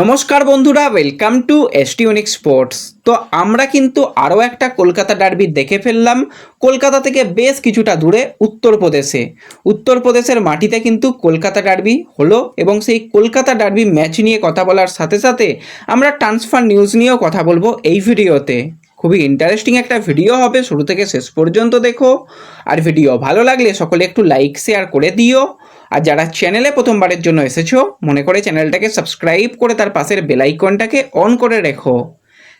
নমস্কার বন্ধুরা welcome two এসটিউনিক sports তো আমরা কিন্তু আরও একটা কলকাতা ডার্বি দেখে ফেললাম। কলকাতা থেকে বেশ কিছুটা দূরে উত্তরপ্রদেশে। উত্তরপ্রদেশের মাটিতে কিন্তু কলকাতা ডার্বি হলো এবং সেই কলকাতা ডার্বি ম্যাচ নিয়ে কথা বলার সাথে সাথে আমরা ট্রান্সফার নিউজ নিয়েও কথা বলব এই ভিডিওতে। খুবই ইন্টারেস্টিং একটা ভিডিও হবে। শুরু থেকে শেষ পর্যন্ত দেখো। আর ভিডিও ভালো লাগলে সকলে একটু লাইক শেয়ার করে দিও। আর যারা চ্যানেলে প্রথমবারের জন্য এসেছ, মনে করে চ্যানেলটাকে সাবস্ক্রাইব করে তার পাশের বেলাইকনটাকে অন করে রেখো।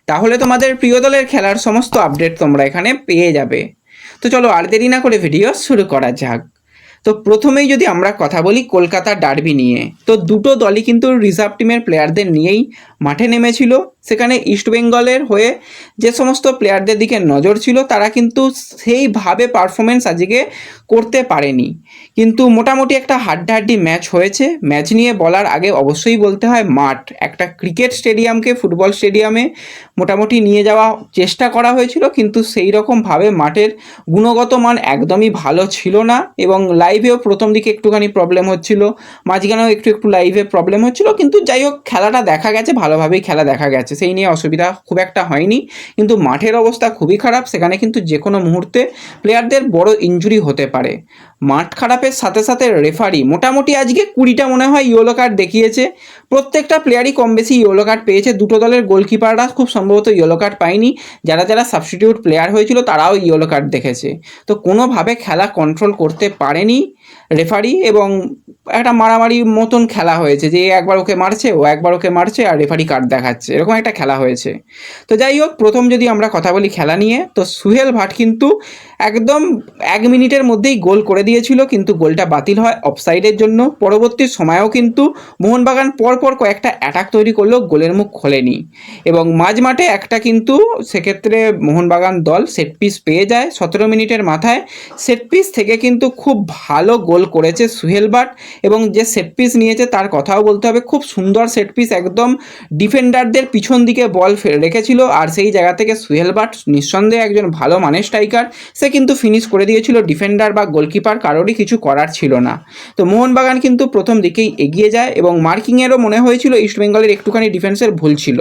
তাহলে তোমাদের প্রিয় দলের খেলার সমস্ত আপডেট তোমরা এখানে পেয়ে যাবে। তো চলো আর দেরি না করে ভিডিও শুরু করা যাক। তো প্রথমেই যদি আমরা কথা বলি কলকাতা ডার্বি নিয়ে, তো দুটো দলই কিন্তু রিজার্ভ টিমের প্লেয়ারদের নিয়েই মাঠে নেমেছিল। সেখানে ইস্টবেঙ্গলের হয়ে যে সমস্ত প্লেয়ারদের দিকে নজর ছিল, তারা কিন্তু সেইভাবে পারফরমেন্স আজকে করতে পারেনি। কিন্তু মোটামুটি একটা হাড্ডাহাড্ডি ম্যাচ হয়েছে। ম্যাচ নিয়ে বলার আগে অবশ্যই বলতে হয়, মাঠ, একটা ক্রিকেট স্টেডিয়ামকে ফুটবল স্টেডিয়ামে মোটামুটি নিয়ে যাওয়া চেষ্টা করা হয়েছিল, কিন্তু সেই রকমভাবে মাঠের গুণগত মান একদমই ভালো ছিল না এবং লাইভেও প্রথম দিকে একটুখানি প্রবলেম হচ্ছিল, মাঝখানেও একটু একটু লাইভে প্রবলেম হচ্ছিল, কিন্তু যাই হোক, খেলাটা দেখা গেছে ভালোভাবেই খেলা দেখা গেছে। সেই নিয়ে অসুবিধা খুব একটা হয়নি। কিন্তু মাঠের অবস্থা খুবই খারাপ। সেখানে কিন্তু যে কোনো মুহূর্তে প্লেয়ারদের বড় ইনজুরি হতে পারে। মাঠ খারাপের সাথে সাথে রেফারি মোটামুটি আজকে কুড়িটা মনে হয় ইয়েলো কার্ড দেখিয়েছে। প্রত্যেকটা প্লেয়ারই কম বেশি ইয়েলো কার্ড পেয়েছে। দুটো দলের গোলকিপাররা খুব সম্ভবত ইয়েলো কার্ড পায়নি। যারা যারা সাবস্টিটিউট প্লেয়ার হয়েছিল, তারাও ইয়েলো কার্ড দেখেছে। তো কোনোভাবে খেলা কন্ট্রোল করতে পারেনি। রেফারি এবং একটা মারামারি মতন খেলা হয়েছে যে একবার ওকে মারছে, ও একবার ওকে মারছে আর রেফারি কার্ড দেখাচ্ছে। এরকম একটা খেলা হয়েছে। তো যাই হোক, প্রথম যদি আমরা কথা বলি খেলা নিয়ে, তো সুহেল ভাট কিন্তু একদম এক মিনিটের মধ্যেই গোল করে দিয়েছিল, কিন্তু গোলটা বাতিল হয় অফসাইডের জন্য। পরবর্তী সময়েও কিন্তু মোহনবাগান পরপর কয়েকটা অ্যাটাক তৈরি করলেও গোলের মুখ খোলেনি। এবং মাঝ মাঠে একটা কিন্তু সেক্ষেত্রে মোহনবাগান দল সেট পিস পেয়ে যায় সতেরো মিনিটের মাথায়। সেট পিস থেকে কিন্তু খুব ভালো গোল করেছে সুহেল ভাট এবং যে সেট পিস নিয়েছে তার কথাও বলতে হবে, খুব সুন্দর সেট পিস একদম ডিফেন্ডারদের পিছন দিকে বল রেখেছিল আর সেই জায়গা থেকে সুহেল ভাট নিঃসন্দেহে একজন ভালো মানের স্ট্রাইকার সে কিন্তু ফিনিশ করে দিয়েছিল ডিফেন্ডার বা গোলকিপার কারোরই কিছু করার ছিল না। তো মোহনবাগান কিন্তু প্রথম দিকেই এগিয়ে যায় এবং মার্কিংয়েরও মনে হয়েছিল ইস্টবেঙ্গলের একটুখানি ডিফেন্সের ভুল ছিল।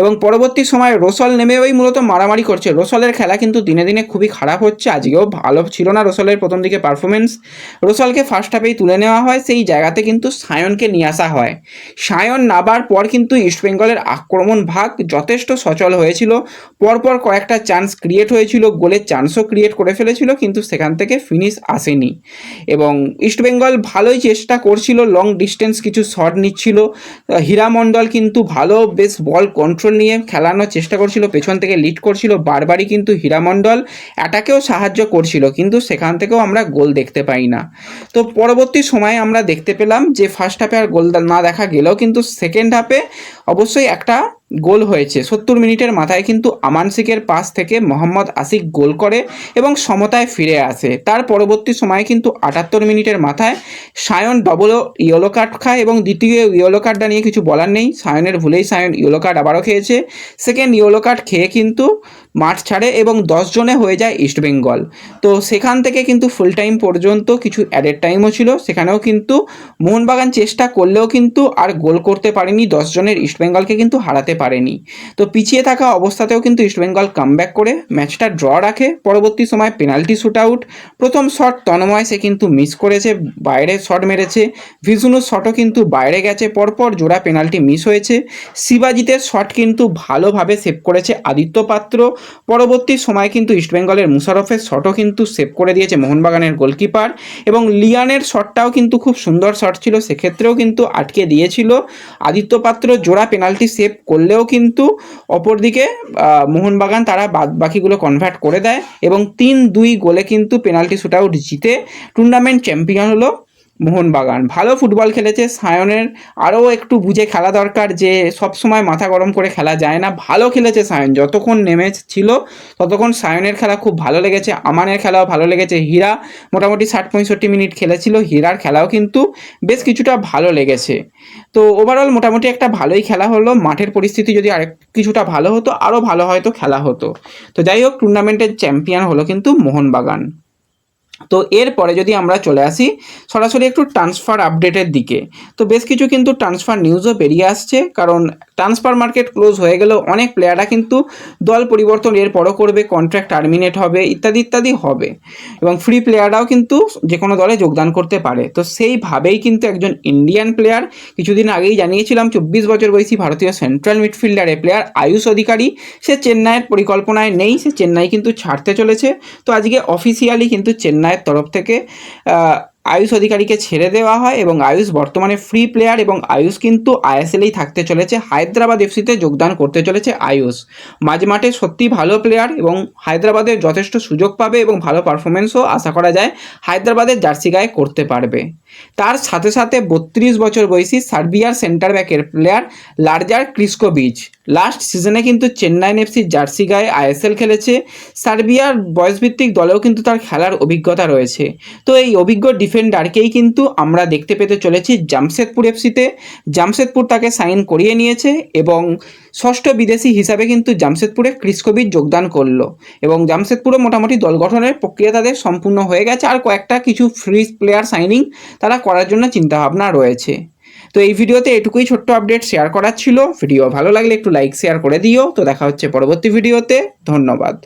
এবং পরবর্তী সময় রোসল নেমে ওই মূলত মারামারি করছে। রোসলের খেলা কিন্তু দিনে দিনে খুবই খারাপ হচ্ছে, আজকেও ভালো ছিল না রোসলের প্রথম দিকে পারফরমেন্স রোসলকে ফার্স্ট হাফেই তুলে নেওয়া হয়, সেই জায়গাতে কিন্তু সায়নকে নিয়ে আসা হয়। সায়ন নাবার পর কিন্তু ইস্টবেঙ্গলের আক্রমণ ভাগ যথেষ্ট সচল হয়েছিল। পরপর কয়েকটা চান্স ক্রিয়েট হয়েছিল, গোলের চান্সও ক্রিয়েট করে ফেলেছিল, কিন্তু সেখান থেকে ফিনিশ আসেনি। এবং ইস্টবেঙ্গল ভালোই চেষ্টা করছিল লং ডিস্টেন্স কিছু শট নিচ্ছিল। হীরা মণ্ডল কিন্তু ভালো, বেশ বল কন্ট্রোল নিয়ে খেলানোর চেষ্টা করছিল, পেছন থেকে লিড করছিল, বারবারই কিন্তু হীরামণ্ডল অ্যাটাকেও সাহায্য করছিল, কিন্তু সেখান থেকেও আমরা গোল দেখতে পাই না। তো পরবর্তী সময়ে আমরা দেখতে পেলাম যে ফার্স্ট হাফে আর গোল না দেখা গেলেও কিন্তু সেকেন্ড হাফে অবশ্যই একটা গোল হয়েছে। সত্তর মিনিটের মাথায় কিন্তু আমান শেখের পাস থেকে মোহাম্মদ আশিক গোল করে এবং সমতায় ফিরে আসে। তার পরবর্তী সময়ে কিন্তু আটাত্তর মিনিটের মাথায় সায়ন ডবল ইয়েলো কার্ড খায় এবং দ্বিতীয় ইয়েলো কার্ডটা নিয়ে কিছু বলার নেই। সায়নের ভুলেই সায়ন ইয়েলো কার্ড আবারও খেয়েছে। সেকেন্ড ইয়েলো কার্ড খেয়ে কিন্তু মাঠ ছাড়ে এবং দশ জনে হয়ে যায় ইস্টবেঙ্গল তো সেখান থেকে কিন্তু ফুল টাইম পর্যন্ত কিছু অ্যাডেড টাইমও ছিল। সেখানেও কিন্তু মোহনবাগান চেষ্টা করলেও কিন্তু আর গোল করতে পারেনি, দশ জনের ইস্টবেঙ্গলকে কিন্তু হারাতে পারেনি। তো পিছিয়ে থাকা অবস্থাতেও কিন্তু ইস্টবেঙ্গল কামব্যাক করে ম্যাচটা ড্র রাখে। পরবর্তী সময় পেনাল্টি শ্যুট আউট প্রথম শট তন্ময় সে কিন্তু মিস করেছে, বাইরে শট মেরেছে। ভিজুনুর শটও কিন্তু বাইরে গেছে, পরপর জোড়া পেনাল্টি মিস হয়েছে। শিবাজিতের শট কিন্তু ভালোভাবে সেভ করেছে আদিত্য পাত্র। পরবর্তী সময় কিন্তু ইস্টবেঙ্গলের মুশারফের শটও কিন্তু সেভ করে দিয়েছে মোহনবাগানের গোলকিপার এবং লিয়ানের শটটাও কিন্তু খুব সুন্দর শট ছিল, সেক্ষেত্রেও কিন্তু আটকে দিয়েছিল। আদিত্য পাত্র জোড়া পেনাল্টি সেভ করলেও কিন্তু অপরদিকে মোহনবাগান তারা বাদ বাকিগুলো কনভার্ট করে দেয় এবং তিন দুই গোলে কিন্তু পেনাল্টি শুট আউট জিতে টুর্নামেন্ট চ্যাম্পিয়ন হলো মোহনবাগান। ভালো ফুটবল খেলেছে সায়নের। আরও একটু বুঝে খেলা দরকার যে সব সময় মাথা গরম করে খেলা যায় না। ভালো খেলেছে সায়ন। যতক্ষণ নেমে ছিল ততক্ষণ সায়নের খেলা খুব ভালো লেগেছে। আমানের খেলাও ভালো লেগেছে। হীরা মোটামুটি ষাট, পঁয়ষট্টি মিনিট খেলেছিল। হীরার খেলাও কিন্তু বেশ কিছুটা ভালো লেগেছে। তো ওভারঅল মোটামুটি একটা ভালোই খেলা হলো। মাঠের পরিস্থিতি যদি আরেক কিছুটা ভালো হতো, আরও ভালো হয়তো খেলা হতো। তো যাই হোক টুর্নামেন্টের চ্যাম্পিয়ন হলো কিন্তু মোহনবাগান। তো এরপরে যদি আমরা চলে আসি, সরাসরি একটু ট্রান্সফার আপডেটের দিকে। তো বেশ কিছু কিন্তু ট্রান্সফার নিউজও বেরিয়ে আসছে, কারণ ট্রান্সফার মার্কেট ক্লোজ হয়ে গেলেও অনেক প্লেয়াররা কিন্তু দল পরিবর্তন এরপরও করবে কন্ট্রাক্ট টার্মিনেট হবে, ইত্যাদি ইত্যাদি হবে। এবং ফ্রি প্লেয়াররাও কিন্তু যে কোনো দলে যোগদান করতে পারে। তো সেইভাবেই কিন্তু একজন ইন্ডিয়ান প্লেয়ার কিছুদিন আগেই জানিয়েছিলাম, চব্বিশ বছর বয়সী ভারতীয় সেন্ট্রাল মিডফিল্ডারের প্লেয়ার আয়ুষ অধিকারী, সে চেন্নাইয়ের পরিকল্পনায় নেই, সে চেন্নাই কিন্তু ছাড়তে চলেছে। তো আজকে অফিসিয়ালি কিন্তু চেন্নাইয়ের তরফ থেকে আয়ুষ অধিকারীকে ছেড়ে দেওয়া হয় এবং আয়ুষ বর্তমানে ফ্রি প্লেয়ার এবং আয়ুষ কিন্তু আইএসএলেই থাকতে চলেছে। হায়দ্রাবাদ এফসিতে যোগদান করতে চলেছে আয়ুষ। মাঝমাঠে সত্যি ভালো প্লেয়ার এবং হায়দ্রাবাদের যথেষ্ট সুযোগ পাবে এবং ভালো পারফরমেন্সও আশা করা যায় হায়দ্রাবাদের জার্সি গায়ে করতে পারবে। তার সাথে সাথে বত্রিশ বছর বয়সী সার্বিয়ার সেন্টার ব্যাকের প্লেয়ার লার্জার ক্রিস্কোভিচ। লাস্ট সিজনে কিন্তু চেন্নাই এফসির জার্সি গায়ে আইএসএল খেলেছে। সার্বিয়ার বয়সভিত্তিক দলেও কিন্তু তার খেলার অভিজ্ঞতা রয়েছে। তো এই অভিজ্ঞ ডিফেন্ডারকেই কিন্তু আমরা দেখতে পেতে চলেছি জামশেদপুর এফসিতে জামশেদপুর তাকে সাইন করিয়ে নিয়েছে এবং ষষ্ঠ বিদেশি হিসাবে কিন্তু জামশেদপুরে ক্রিস্কোভিচ যোগদান করল। এবং জামশেদপুরে মোটামুটি দল গঠনের প্রক্রিয়া তাদের সম্পূর্ণ হয়ে গেছে। আর কয়েকটা কিছু ফ্রি প্লেয়ার সাইনিং তারা করার জন্য চিন্তাভাবনা রয়েছে। তো এই ভিডিওতে এটুকুই ছোট্ট আপডেট শেয়ার করার ছিল। ভিডিও ভালো লাগলে একটু লাইক শেয়ার করে দিও। তো দেখা হচ্ছে পরবর্তী ভিডিওতে। ধন্যবাদ।